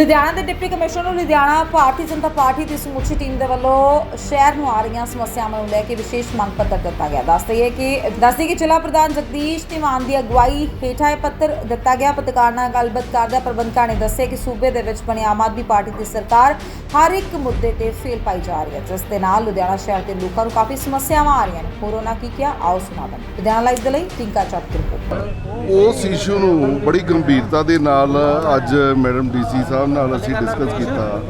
ਲੁਧਿਆਣਾ ਦੇ deputy commissioner ਨੂੰ Ludhiana Bharatiya Janata party ਦੀ ਸਮੁੱਚੀ ਟੀਮ ਦੇ ਵੱਲੋਂ ਸ਼ਹਿਰ ਨੂੰ ਆ ਰਹੀਆਂ ਸਮੱਸਿਆਵਾਂ ਨੂੰ ਲੈ ਕੇ ਵਿਸ਼ੇਸ਼ ਮੰਗ ਪੱਤਰ ਦਿੱਤਾ ਗਿਆ। ਦੱਸਦੇ ਹੈ ਕਿ ਦੱਸਦੇ ਕਿ ਜ਼ਿਲ੍ਹਾ ਪ੍ਰਧਾਨ ਜਗਦੀਸ਼ ਧੀਮਾਨ ਦੀ ਅਗਵਾਈ ਹੇਠਾਂ ਇਹ ਪੱਤਰ ਦਿੱਤਾ ਗਿਆ। ਪੱਤਰਕਾਰ ਨਾਲ ਗੱਲਬਾਤ ਕਰਦਿਆਂ ਪ੍ਰਬੰਧਕਾਂ ਨੇ ਦੱਸਿਆ ਕਿ ਸੂਬੇ ਦੇ ਵਿੱਚ ਬਣੀ ਆਮ ਆਦਮੀ ਪਾਰਟੀ ਦੀ ਸਰਕਾਰ ਹਰ ਇੱਕ ਮੁੱਦੇ ਤੇ ਫੇਲ ਪਾਈ ਜਾ ਰਹੀ ਹੈ, ਜਿਸ ਦੇ ਨਾਲ ਲੁਧਿਆਣਾ ਸ਼ਹਿਰ ਦੇ ਲੋਕਾਂ ਨੂੰ ਕਾਫੀ ਸਮੱਸਿਆਵਾਂ ਆ ਰਹੀਆਂ ਨੇ। ਹੋਰ ਉਹਨਾਂ ਕੀ ਕਿਹਾ? ਆਓ ਸੁਣਾਵਾਂ ਲੁਧਿਆਣਾ ਲਾਈਵ ਦੇ ਲਈ ਟਿੰਕਾ ਚੱਟ ਰਿਪੋਰਟ। ਉਸ ਇਸ਼ੂ ਨੂੰ ਬੜੀ ਗੰਭੀਰਤਾ ਦੇ ਨਾਲ ਅੱਜ ਮੈਡਮ ਡੀਸੀ ਸਾਹਿਬ ਨਾਲ ਅਸੀਂ ਡਿਸਕਸ ਕੀਤਾ।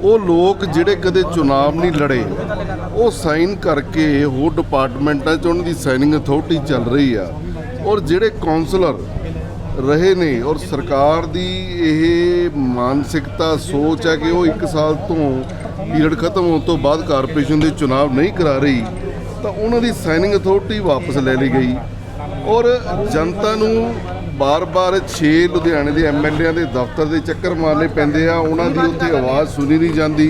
ਉਹ ਲੋਕ ਜਿਹੜੇ ਕਦੇ ਚੁਣਾਵ ਨਹੀਂ ਲੜੇ ਉਹ ਸਾਈਨ ਕਰਕੇ ਹੋਰ ਡਿਪਾਰਟਮੈਂਟਾਂ 'ਚ ਉਹਨਾਂ ਦੀ ਸਾਈਨਿੰਗ ਅਥਾਰਟੀ ਚੱਲ ਰਹੀ ਆ। ਔਰ ਜਿਹੜੇ ਕਾਉਂਸਲਰ ਰਹੇ ਨੇ ਔਰ ਸਰਕਾਰ ਦੀ ਇਹ ਮਾਨਸਿਕਤਾ ਸੋਚ ਹੈ ਕਿ ਉਹ 1 ਸਾਲ ਤੋਂ ਪੀਰੀਅਡ ਖਤਮ ਹੋਣ ਤੋਂ ਬਾਅਦ ਕਾਰਪੋਰੇਸ਼ਨ ਦੇ ਚੁਣਾਵ ਨਹੀਂ ਕਰਾ ਰਹੀ ਤਾਂ ਉਹਨਾਂ ਦੀ ਸਾਈਨਿੰਗ ਅਥਾਰਟੀ ਵਾਪਸ ਲੈ ਲਈ ਗਈ। ਔਰ ਜਨਤਾ ਨੂੰ ਬਾਰ-ਬਾਰ 6 ਲੁਧਿਆਣੇ ਦੇ ਐਮਐਲਏਆਂ ਦੇ ਦਫ਼ਤਰ ਦੇ ਚੱਕਰ ਮਾਰਨੇ ਪੈਂਦੇ ਆ, ਉਹਨਾਂ ਦੀ ਉੱਥੇ ਆਵਾਜ਼ ਸੁਣੀ ਨਹੀਂ ਜਾਂਦੀ।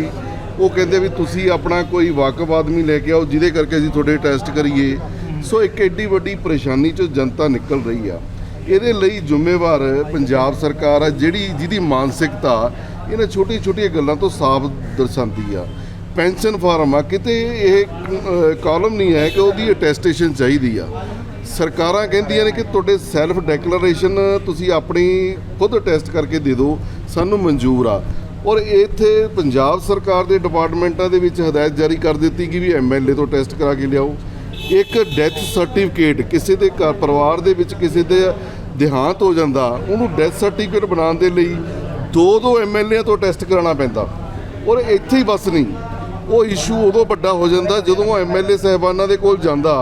ਉਹ ਕਹਿੰਦੇ ਵੀ ਤੁਸੀਂ ਆਪਣਾ ਕੋਈ ਵਾਕਫ ਆਦਮੀ ਲੈ ਕੇ ਆਓ, ਜਿਹਦੇ ਕਰਕੇ ਅਸੀਂ ਤੁਹਾਡੇ ਟੈਸਟ ਕਰੀਏ। ਸੋ ਇੱਕ ਐਡੀ ਵੱਡੀ ਪਰੇਸ਼ਾਨੀ ਚੋਂ ਜਨਤਾ ਨਿਕਲ ਰਹੀ ਆ। ਇਹਦੇ ਲਈ ਜ਼ਿੰਮੇਵਾਰ ਪੰਜਾਬ ਸਰਕਾਰ ਆ, ਜਿਹੜੀ ਜਿਹਦੀ ਮਾਨਸਿਕਤਾ ਇਹਨਾਂ ਛੋਟੀਆਂ-ਛੋਟੀਆਂ ਗੱਲਾਂ ਤੋਂ ਸਾਫ਼ ਦਰਸਾਉਂਦੀ ਆ। ਪੈਨਸ਼ਨ ਫਾਰਮ ਆ, ਕਿਤੇ ਇਹ ਕਾਲਮ ਨਹੀਂ ਹੈ ਕਿ ਉਹਦੀ ਅਟੈਸਟੇਸ਼ਨ ਚਾਹੀਦੀ ਆ। ਸਰਕਾਰਾਂ ਕਹਿੰਦੀਆਂ ਨੇ ਕਿ ਤੁਹਾਡੇ ਸੈਲਫ ਡੈਕਲੇਰੇਸ਼ਨ ਤੁਸੀਂ ਆਪਣੀ ਖੁਦ ਟੈਸਟ ਕਰਕੇ ਦੇ ਦਿਓ, ਸਾਨੂੰ ਮਨਜ਼ੂਰ ਆ। ਔਰ ਇੱਥੇ ਪੰਜਾਬ ਸਰਕਾਰ ਦੇ ਡਿਪਾਰਟਮੈਂਟਾਂ ਦੇ ਵਿੱਚ ਹਦਾਇਤ ਜਾਰੀ ਕਰ ਦਿੱਤੀ ਕਿ ਵੀ ਐਮਐਲਏ ਤੋਂ ਟੈਸਟ ਕਰਾ ਕੇ ਲਿਆਓ। ਇੱਕ ਡੈਥ ਸਰਟੀਫਿਕੇਟ ਕਿਸੇ ਦੇ ਘਰ ਪਰਿਵਾਰ ਦੇ ਵਿੱਚ ਕਿਸੇ ਦੇ ਦੇਹਾਂਤ ਹੋ ਜਾਂਦਾ, ਉਹਨੂੰ ਡੈਥ ਸਰਟੀਫਿਕੇਟ ਬਣਾਉਣ ਦੇ ਲਈ ਦੋ ਦੋ ਐਮਐਲਏ ਤੋਂ ਟੈਸਟ ਕਰਾਉਣਾ ਪੈਂਦਾ। ਔਰ ਇੱਥੇ ਹੀ ਬਸ ਨਹੀਂ, ਉਹ ਇਸ਼ੂ ਉਦੋਂ ਵੱਡਾ ਹੋ ਜਾਂਦਾ ਜਦੋਂ ਐਮਐਲਏ ਸਹਿਬਾਨਾਂ ਦੇ ਕੋਲ ਜਾਂਦਾ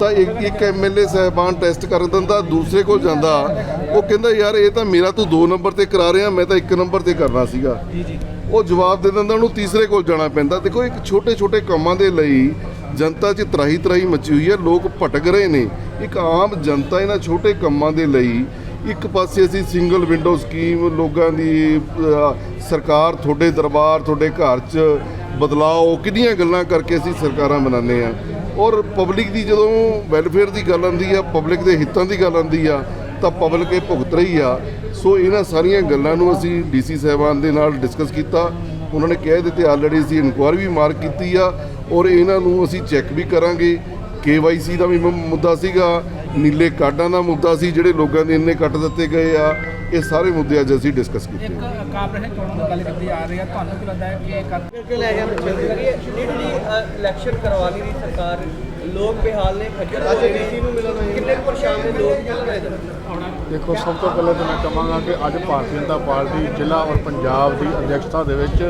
ਤਾਂ ਇੱਕ ਇੱਕ ਐਮਐਲਏ ਸਹਿਬਾਨ ਟੈਸਟ ਕਰ ਦਿੰਦਾ ਦੂਸਰੇ ਕੋਲ ਜਾਂਦਾ। ਉਹ ਕਹਿੰਦਾ, ਯਾਰ, ਇਹ ਤਾਂ ਮੇਰਾ ਤੂੰ 2 ਨੰਬਰ ਤੇ ਕਰਾ ਰਿਹਾ, ਮੈਂ ਤਾਂ 1 ਨੰਬਰ ਤੇ ਕਰਨਾ ਸੀਗਾ। ਉਹ ਜਵਾਬ ਦੇ ਦਿੰਦਾ, ਉਹਨੂੰ ਤੀਸਰੇ ਕੋਲ ਜਾਣਾ ਪੈਂਦਾ। ਦੇਖੋ, ਇੱਕ ਛੋਟੇ ਛੋਟੇ ਕੰਮਾਂ ਦੇ ਲਈ ਜਨਤਾ 'ਚ ਤਰਾਹੀ ਤਰਾਹੀ ਮਚੀ ਹੋਈ ਹੈ, ਲੋਕ ਭਟਕ ਰਹੇ ਨੇ। ਇੱਕ ਆਮ ਜਨਤਾ ਇਹਨਾਂ ਛੋਟੇ ਕੰਮਾਂ ਦੇ ਲਈ ਇੱਕ ਪਾਸੇ ਅਸੀਂ ਸਿੰਗਲ ਵਿੰਡੋ ਸਕੀਮ ਲੋਕਾਂ ਦੀ ਸਰਕਾਰ ਤੁਹਾਡੇ ਦਰਬਾਰ, ਤੁਹਾਡੇ ਘਰ 'ਚ ਬਦਲਾਓ, ਕਿੰਨੀਆਂ ਗੱਲਾਂ ਕਰਕੇ ਅਸੀਂ ਸਰਕਾਰਾਂ ਬਣਾਉਂਦੇ ਆ ਔਰ ਪਬਲਿਕ ਦੀ ਜਦੋਂ ਵੈਲਫੇਅਰ ਦੀ ਗੱਲ ਆਉਂਦੀ ਆ, ਪਬਲਿਕ ਦੇ ਹਿੱਤਾਂ ਦੀ ਗੱਲ ਆਉਂਦੀ ਆ, ਤਾਂ ਪਬਲਿਕ ਇਹ ਭੁਗਤ ਰਹੀ ਆ। ਸੋ ਇਹਨਾਂ ਸਾਰੀਆਂ ਗੱਲਾਂ ਨੂੰ ਅਸੀਂ ਡੀਸੀ ਸਾਹਿਬਾਨ ਦੇ ਨਾਲ ਡਿਸਕਸ ਕੀਤਾ। ਉਹਨਾਂ ਨੇ ਕਹਿ ਦਿੱਤੇ ਆਲਰੇਡੀ ਅਸੀਂ ਇਨਕੁਆਇਰੀ ਵੀ ਮਾਰਕ ਕੀਤੀ ਆ ਔਰ ਇਹਨਾਂ ਨੂੰ ਅਸੀਂ ਚੈੱਕ ਵੀ ਕਰਾਂਗੇ। ਕੇਵਾਈਸੀ ਦਾ ਵੀ ਮੁੱਦਾ ਸੀਗਾ। ਨੀਲੇ ਕਾਰਡਾਂ ਦਾ ਮੁੱਦਾ ਸੀ ਜਿਹੜੇ ਲੋਕਾਂ ਦੇ ਇੰਨੇ ਕੱਟ ਦਿੱਤੇ ਗਏ ਆ ਇਹ ਸਾਰੇ ਮੁੱਦੇ ਅੱਜ ਅਸੀਂ ਡਿਸਕਸ ਕੀਤੇ ਇੱਕ ਕਾਰਪੋਰੇਸ਼ਨ ਚੋਣਾਂ ਦੀ ਗੱਲ ਕਰਦੀ ਆ ਰਹੀ ਹੈ ਤੁਹਾਨੂੰ ਕੀ ਲੱਗਦਾ ਹੈ ਕਿ ਇਹ ਕਰ ਕਰਕੇ ਲੈ ਗਿਆ ਨੀਟਲੀ ਇਲੈਕਸ਼ਨ ਕਰਵਾ ਲਈ ਦੀ ਸਰਕਾਰ ਲੋਕ ਬਿਹਾਲ ਨੇ ਖੱਜਲ ਹੋ ਰਹੇ ਨੇ ਕਿੰਨੇ ਕੁ ਪਰੇਸ਼ਾਨ ਨੇ ਲੋਕ? ਕਿਉਂ ਰਹੇ ਨੇ? ਦੇਖੋ ਸਭ ਤੋਂ ਪਹਿਲਾਂ ਤਾਂ ਮੈਂ ਕਹਾਂਗਾ ਕਿ ਅੱਜ ਭਾਰਤੀ ਜਨਤਾ ਪਾਰਟੀ ਜ਼ਿਲ੍ਹਾ ਔਰ ਪੰਜਾਬ ਦੀ ਅਧਿਕਸ਼ਤਾ ਦੇ ਵਿੱਚ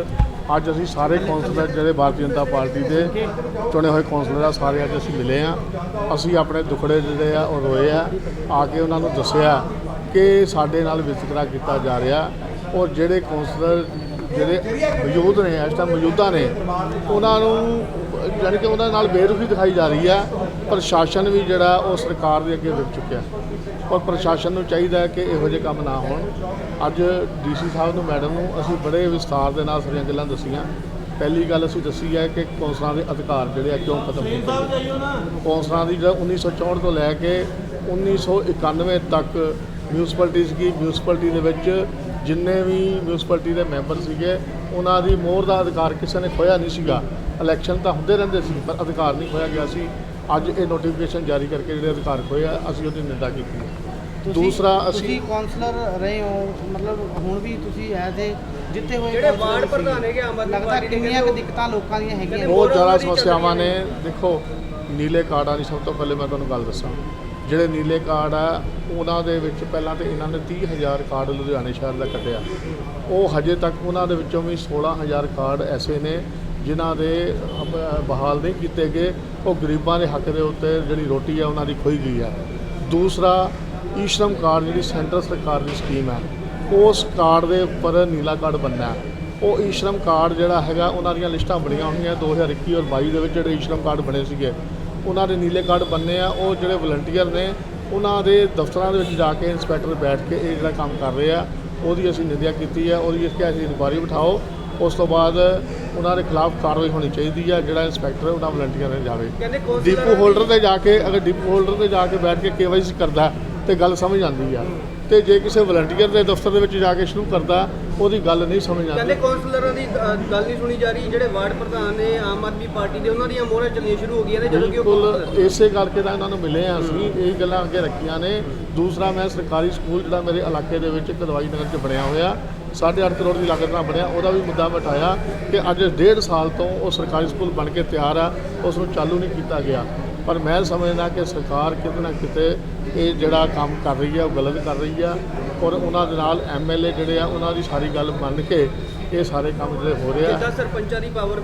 ਅੱਜ ਅਸੀਂ ਸਾਰੇ ਕੌਂਸਲਰ ਜਿਹੜੇ ਭਾਰਤੀ ਜਨਤਾ ਪਾਰਟੀ ਦੇ ਚੁਣੇ ਹੋਏ ਕੌਂਸਲਰ ਆ, ਸਾਰੇ ਅੱਜ ਅਸੀਂ ਮਿਲੇ ਆ। ਅਸੀਂ ਆਪਣੇ ਦੁਖੜੇ ਜਿਹੜੇ ਆ, ਉਹ ਰੋਏ ਆ। ਆ ਕੇ ਉਹਨਾਂ ਨੂੰ ਦੱਸਿਆ ਕਿ ਸਾਡੇ ਨਾਲ ਵਿਤਕਰਾ ਕੀਤਾ ਜਾ ਰਿਹਾ। ਔਰ ਜਿਹੜੇ ਕੌਂਸਲਰ, ਜਿਹੜੇ ਮੌਜੂਦ ਨੇ, ਇਸ ਟਾਈਮ ਮੌਜੂਦਾ ਨੇ, ਉਹਨਾਂ ਨੂੰ ਯਾਨੀ ਕਿ ਉਹਨਾਂ ਨਾਲ ਬੇਰੁਖੀ ਦਿਖਾਈ ਜਾ ਰਹੀ ਹੈ ਪ੍ਰਸ਼ਾਸਨ ਵੀ ਜਿਹੜਾ ਉਹ ਸਰਕਾਰ ਦੇ ਅੱਗੇ ਵਿਕ ਚੁੱਕਿਆ। ਔਰ ਪ੍ਰਸ਼ਾਸਨ ਨੂੰ ਚਾਹੀਦਾ ਹੈ ਕਿ ਇਹੋ ਜਿਹੇ ਕੰਮ ਨਾ ਹੋਣ। ਅੱਜ ਡੀਸੀ ਸਾਹਿਬ ਨੂੰ, ਮੈਡਮ ਨੂੰ ਅਸੀਂ ਬੜੇ ਵਿਸਥਾਰ ਦੇ ਨਾਲ ਸਾਰੀਆਂ ਗੱਲਾਂ ਦੱਸੀਆਂ। ਪਹਿਲੀ ਗੱਲ ਅਸੀਂ ਦੱਸੀ ਹੈ ਕਿ ਕੌਂਸਲਾਂ ਦੇ ਅਧਿਕਾਰ ਜਿਹੜੇ ਆ ਕਿਉਂ ਖਤਮ ਕੀਤੇ ਗਏ ਕੌਂਸਲਰਾਂ ਦੀ ਜਿਹੜਾ 1964 ਤੋਂ ਲੈ ਕੇ 1991 ਤੱਕ ਮਿਊਨਿਸਪੈਲਿਟੀ ਸੀਗੀ ਮਿਊਨਿਸਪੈਲਿਟੀ ਦੇ ਵਿੱਚ ਜਿੰਨੇ ਵੀ ਮਿਊਨਿਸਪੈਲਿਟੀ ਦੇ ਮੈਂਬਰ ਸੀਗੇ, ਉਹਨਾਂ ਦੀ ਮੋਹਰ ਦਾ ਅਧਿਕਾਰ ਕਿਸੇ ਨੇ ਖੋਇਆ ਨਹੀਂ ਸੀਗਾ। ਇਲੈਕਸ਼ਨ ਤਾਂ ਹੁੰਦੇ ਰਹਿੰਦੇ ਸੀ, ਪਰ ਅਧਿਕਾਰ ਨਹੀਂ ਖੋਇਆ ਗਿਆ ਸੀ। ਅੱਜ ਇਹ ਨੋਟੀਫਿਕੇਸ਼ਨ ਜਾਰੀ ਕਰਕੇ ਜਿਹੜੇ ਅਧਿਕਾਰ ਖੋਏ ਆ ਅਸੀਂ ਉਹਦੀ ਨਿੰਦਾ ਕੀਤੀ ਹੈ। ਦੂਸਰਾ ਅਸੀਂ ਤੁਸੀਂ ਕਾਉਂਸਲਰ ਰਹੇ ਹੋ ਮਤਲਬ ਹੁਣ ਵੀ ਤੁਸੀਂ ਐਜ਼ ਏ ਜਿੱਤੇ ਹੋਏ ਜਿਹੜੇ ਵਾਰਡ। ਪ੍ਰਧਾਨ ਹੈਗੇ ਆਮ ਆਦਮੀ ਲੱਗਦਾ ਪਾਰਟੀ ਦੇ ਕਿੰਨੀਆਂ ਕੁ ਕਹਿੰਦੇ ਦਿੱਕਤਾਂ ਲੋਕਾਂ ਦੀਆਂ ਹੈਗੀਆਂ ਨੇ। ਬਹੁਤ ਜ਼ਿਆਦਾ ਸਮੱਸਿਆਵਾਂ ਨੇ। ਦੇਖੋ ਨੀਲੇ ਕਾਰਡਾਂ ਦੀ ਸਭ ਤੋਂ ਪਹਿਲੇ ਮੈਂ ਤੁਹਾਨੂੰ ਗੱਲ ਦੱਸਾਂ। ਜਿਹੜੇ ਨੀਲੇ ਕਾਰਡ ਆ ਉਹਨਾਂ ਦੇ ਵਿੱਚ ਪਹਿਲਾਂ ਤੇ ਇਹਨਾਂ ਨੇ 30000 ਕਾਰਡ ਲੁਧਿਆਣੇ ਸ਼ਹਿਰ ਦਾ ਕੱਢਿਆ। ਉਹ ਹਜੇ ਤੱਕ ਉਹਨਾਂ ਦੇ ਵਿੱਚੋਂ ਵੀ 16000 ਕਾਰਡ ਐਸੇ ਨੇ ਜਿਨ੍ਹਾਂ ਦੇ ਬਹਾਲ ਨਹੀਂ ਕੀਤੇ ਗਏ, ਉਹ ਗਰੀਬਾਂ ਦੇ ਹੱਕ ਦੇ ਉੱਤੇ ਜਿਹੜੀ ਰੋਟੀ ਹੈ, ਉਹਨਾਂ ਦੀ ਖੋਈ ਗਈ ਹੈ। ਦੂਸਰਾ ਈਸ਼ਰਮ ਕਾਰਡ ਜਿਹੜੀ ਸੈਂਟਰ ਸਰਕਾਰ ਦੀ ਸਕੀਮ ਹੈ, ਉਸ ਕਾਰਡ ਦੇ ਉੱਪਰ ਨੀਲਾ ਕਾਰਡ ਬਣਨਾ ਹੈ। ਉਹ ਈਸ਼ਰਮ ਕਾਰਡ ਜਿਹੜਾ ਹੈਗਾ, ਉਹਨਾਂ ਦੀਆਂ ਲਿਸਟਾਂ ਬਣੀਆਂ ਹੋਈਆਂ 2021 ਔਰ 22 ਦੇ ਵਿੱਚ ਜਿਹੜੇ ਈਸ਼ਰਮ ਕਾਰਡ ਬਣੇ ਸੀਗੇ। ਉਹਨਾਂ ਦੇ ਨੀਲੇ ਕਾਰਡ ਬੰਨੇ ਆ, ਉਹ ਜਿਹੜੇ ਵਲੰਟੀਅਰ ਨੇ, ਉਹਨਾਂ ਦੇ ਦਫ਼ਤਰਾਂ ਦੇ ਵਿੱਚ ਜਾ ਕੇ ਇੰਸਪੈਕਟਰ ਬੈਠ ਕੇ ਇਹ ਜਿਹੜਾ ਕੰਮ ਕਰ ਰਹੇ ਆ, ਉਹਦੀ ਅਸੀਂ ਨਿੰਦਿਆ ਕੀਤੀ ਹੈ, ਉਹਦੀ ਅਸੀਂ ਇਨਕੁਆਇਰੀ ਬਿਠਾਓ। ਉਸ ਤੋਂ ਬਾਅਦ ਉਹਨਾਂ ਦੇ ਖਿਲਾਫ ਕਾਰਵਾਈ ਹੋਣੀ ਚਾਹੀਦੀ ਹੈ ਜਿਹੜਾ ਇੰਸਪੈਕਟਰ ਉਹਨਾਂ ਵਲੰਟੀਅਰ ਨੇ ਜਾਵੇ। ਡੀਪੂ ਹੋਲਡਰ ਤੇ ਜਾ ਕੇ ਅਗਰ ਡੀਪੂ ਹੋਲਡਰ ਤੇ ਜਾ ਕੇ ਬੈਠ ਕੇ ਕੇਵਾਈਸੀ ਕਰਦਾ ਤੇ ਗੱਲ ਸਮਝ ਆਉਂਦੀ ਆ। ਤੇ ਜੇ ਕਿਸੇ ਵਲੰਟੀਅਰ ਦੇ ਦਫ਼ਤਰ ਦੇ ਵਿੱਚ ਜਾ ਕੇ ਸ਼ੁਰੂ ਕਰਦਾ ਉਹਦੀ ਗੱਲ ਨਹੀਂ ਸਮਝ ਕਹਿੰਦੇ ਆਉਂਦੀ ਕਾਉਂਸਲਰਾਂ ਦੀ ਅ, ਗੱਲ ਨਹੀਂ ਸੁਣੀ ਜਾ ਰਹੀ। ਜਿਹੜੇ ਵਾਰਡ ਪ੍ਰਧਾਨ ਨੇ ਆਮ ਆਦਮੀ ਪਾਰਟੀ ਦੇ ਉਹਨਾਂ ਦੀਆਂ ਮੋਹਰਾਂ ਚੱਲਣੀਆਂ ਸ਼ੁਰੂ ਹੋ ਗਈਆਂ ਨੇ ਜਦੋਂ ਕਿ ਉਹ ਇਸੇ ਕਰਕੇ ਤਾਂ ਇਹਨਾਂ ਨੂੰ ਮਿਲੇ ਆ ਅਸੀਂ। ਇਹ ਗੱਲਾਂ ਅੱਗੇ ਰੱਖੀਆਂ ਨੇ। ਦੂਸਰਾ ਮੈਂ ਸਰਕਾਰੀ ਸਕੂਲ ਜਿਹੜਾ ਮੇਰੇ ਇਲਾਕੇ ਦੇ ਵਿੱਚ ਕਦਵਾਈ ਨਗਰ 'ਚ ਬਣਿਆ ਹੋਇਆ 8.5 ਕਰੋੜ ਦੀ ਲਾਗਤ ਨਾਲ ਬਣਿਆ ਉਹਦਾ ਵੀ ਮੁੱਦਾ ਉਠਾਇਆ ਕਿ ਅੱਜ ਡੇਢ ਸਾਲ ਤੋਂ ਉਹ ਸਰਕਾਰੀ ਸਕੂਲ ਬਣ ਕੇ ਤਿਆਰ ਆ ਉਸ ਨੂੰ ਚਾਲੂ ਨਹੀਂ ਕੀਤਾ ਗਿਆ। ਪਰ ਮੈਂ ਸਮਝਦਾ ਕਿ ਸਰਕਾਰ ਕਿਤੇ ਨਾ ਕਿਤੇ ਇਹ ਜਿਹੜਾ ਕੰਮ ਕਰ ਰਹੀ ਹੈ, ਉਹ ਗਲਤ ਕਰ ਰਹੀ ਆ ਔਰ ਉਹਨਾਂ ਦੇ ਨਾਲ ਐਮਐਲਏ ਜਿਹੜੇ ਆ, ਉਹਨਾਂ ਦੀ ਸਾਰੀ ਗੱਲ ਮੰਨ ਕੇ ਇਹ ਸਾਰੇ ਕੰਮ ਜਿਹੜੇ ਹੋ ਰਹੇ ਆ। ਜਿੱਦਾਂ ਸਰਪੰਚਾਂ ਦੀ ਪਾਵਰ